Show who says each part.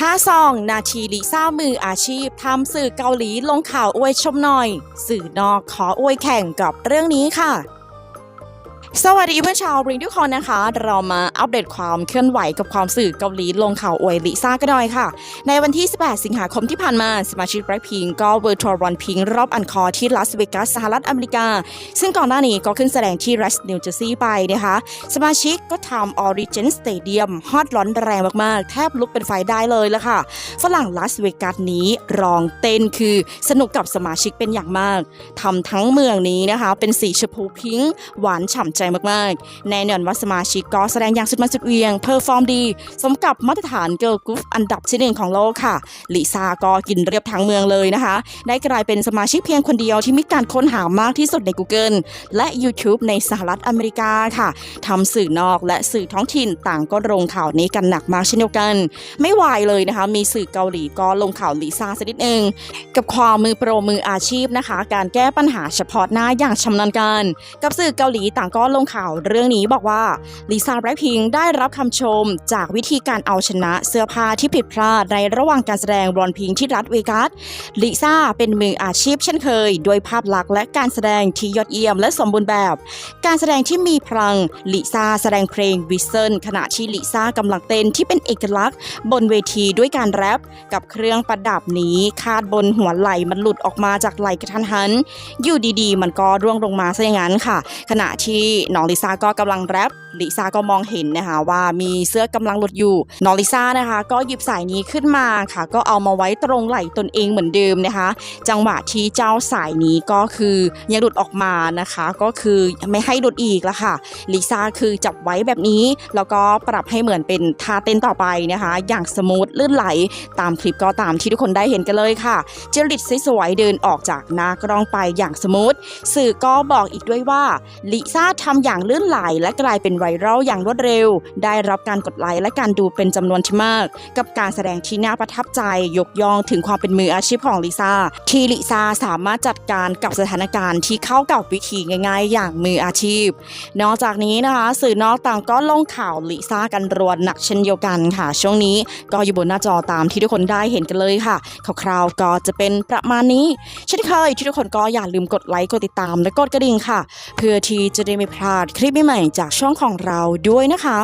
Speaker 1: 5ซองนาทีลิซ่ามืออาชีพทำสื่อเกาหลีลงข่าวอวยชมหน่อย สื่อนอกขออวยแข่งกับเรื่องนี้ค่ะ สวัสดีเพื่อนชาวบริงทุกคนนะคะ เรามาอัปเดตความเคลื่อนไหวกับความสื่อเกาหลีลงข่าวอวยลิซ่ากันหน่อยค่ะ ในวันที่ 18 สิงหาคมที่ผ่านมา สมาชิกแบล็คพิงก็เวอร์ทัวร์รันพิงรอบอันคอร์ที่ลาสเวกัสสหรัฐอเมริกา ซึ่งก่อนหน้านี้ก็ขึ้นแสดงที่รัสนิวเจอร์ซีย์ไปนะคะ สมาชิกก็ทำออริจินสเตเดียมฮอตร้อนแรงมากๆ แทบลุกเป็นไฟได้เลยละค่ะ ฝรั่งลาสเวกัสนี้รองเต้นคือสนุกกับสมาชิกเป็นอย่างมากทำทั้งเมืองนี้นะคะ เป็นสีชมพูพิงค์หวานฉ่ำใจมากๆ แน่นอนว่าสมาชิกก็แสดงอย่างสุดมันสุดเวียง เพอร์ฟอร์มดี สมกับมาตรฐานเกิร์ลกรุ๊ปอันดับที่หนึ่งของโลกค่ะ ลิซ่าก็กินเรียบทั้งเมืองเลยนะคะ ได้กลายเป็นสมาชิกเพียงคนเดียวที่มีการค้นหามากที่สุดใน Google และ YouTube ในสหรัฐอเมริกาค่ะทำสื่อนอกและสื่อท้องถิ่นต่างก็ลงข่าวนี้กันหนักมากเช่นเดียวกัน ไม่วายเลยนะคะ มีสื่อเกาหลีก็ลงข่าวลิซ่าสักนิดนึงกับความมือโปรมืออาชีพนะคะ การแก้ปัญหาเฉพาะหน้าอย่างชำนาญการ กับสื่อเกาหลีต่างก็ลงข่าวเรื่องนี้บอกว่าลิซ่าแบล็คพิงได้รับคำชมจากวิธีการเอาชนะเสื้อผ้าที่ผิดพลาดในระหว่างการแสดงบอลพิงที่รัฐเวกัสลิซ่าเป็นมืออาชีพเช่นเคยด้วยภาพลักษณ์และการแสดงที่ยอดเยี่ยมและสมบูรณ์แบบ การแสดงที่มีพลังลิซ่าแสดงเพลงวิเซนขณะที่ลิซ่ากำลังเต้นที่เป็นเอกลักษณ์ บนเวทีด้วยการแรปกับเครื่องประดับนี้คาดบนหัวไหล่มันหลุดออกมาจากไหล่กระทันหันอยู่ดีๆ มันก็ร่วงลงมาซะอย่างนั้นค่ะ ขณะที่น้องลิซ่าก็กำลังแรปลิซ่าก็มองเห็นนะคะว่ามีเสื้อกำลังหลุดอยู่ น้องลิซ่านะคะ ก็หยิบสายนี้ขึ้นมาค่ะ ก็เอามาไว้ตรงไหล่ตนเองเหมือนเดิมนะคะ จังหวะที่เจ้าสายนี้ก็คือยังหลุดออกมานะคะ ก็คือไม่ให้หลุดอีกละค่ะลิซ่าคือจับไว้แบบนี้ แล้วก็ปรับให้เหมือนเป็นท่าเต้นต่อไปนะคะ อย่างสมูทลื่นไหลตามคลิปก็ตามที่ทุกคนได้เห็นกันเลยค่ะ เจริตสวยๆเดินออกจากหน้ากล้องไปอย่างสมูทสื่อก็บอกอีกด้วยว่าลิซ่าททำอย่างลื่นไหลและกลายเป็นไวรัลอย่างรวดเร็ว ได้รับการกดไลค์และการดูเป็นจำนวนที่มาก กับการแสดงที่น่าประทับใจยกย่องถึงความเป็นมืออาชีพของลิซ่าที่ลิซ่าสามารถจัดการกับสถานการณ์ที่เข้ากับวิธีง่ายๆ อย่างมืออาชีพ นอกจากนี้นะคะ สื่อนอกต่างก็ลงข่าวลิซ่ากันรวนหนักเช่นเดียวกันค่ะ ช่วงนี้ก็อยู่บนหน้าจอตามที่ทุกคนได้เห็นกันเลยค่ะคร่าวๆก็จะเป็นประมาณนี้เช่นเคยที่ทุกคนก็อย่าลืมกดไลค์กดติดตามและกดกระดิ่งค่ะ เพื่อที่จะได้ไม่พลาดคลิปใหม่ๆจากช่องของเราด้วยนะคะ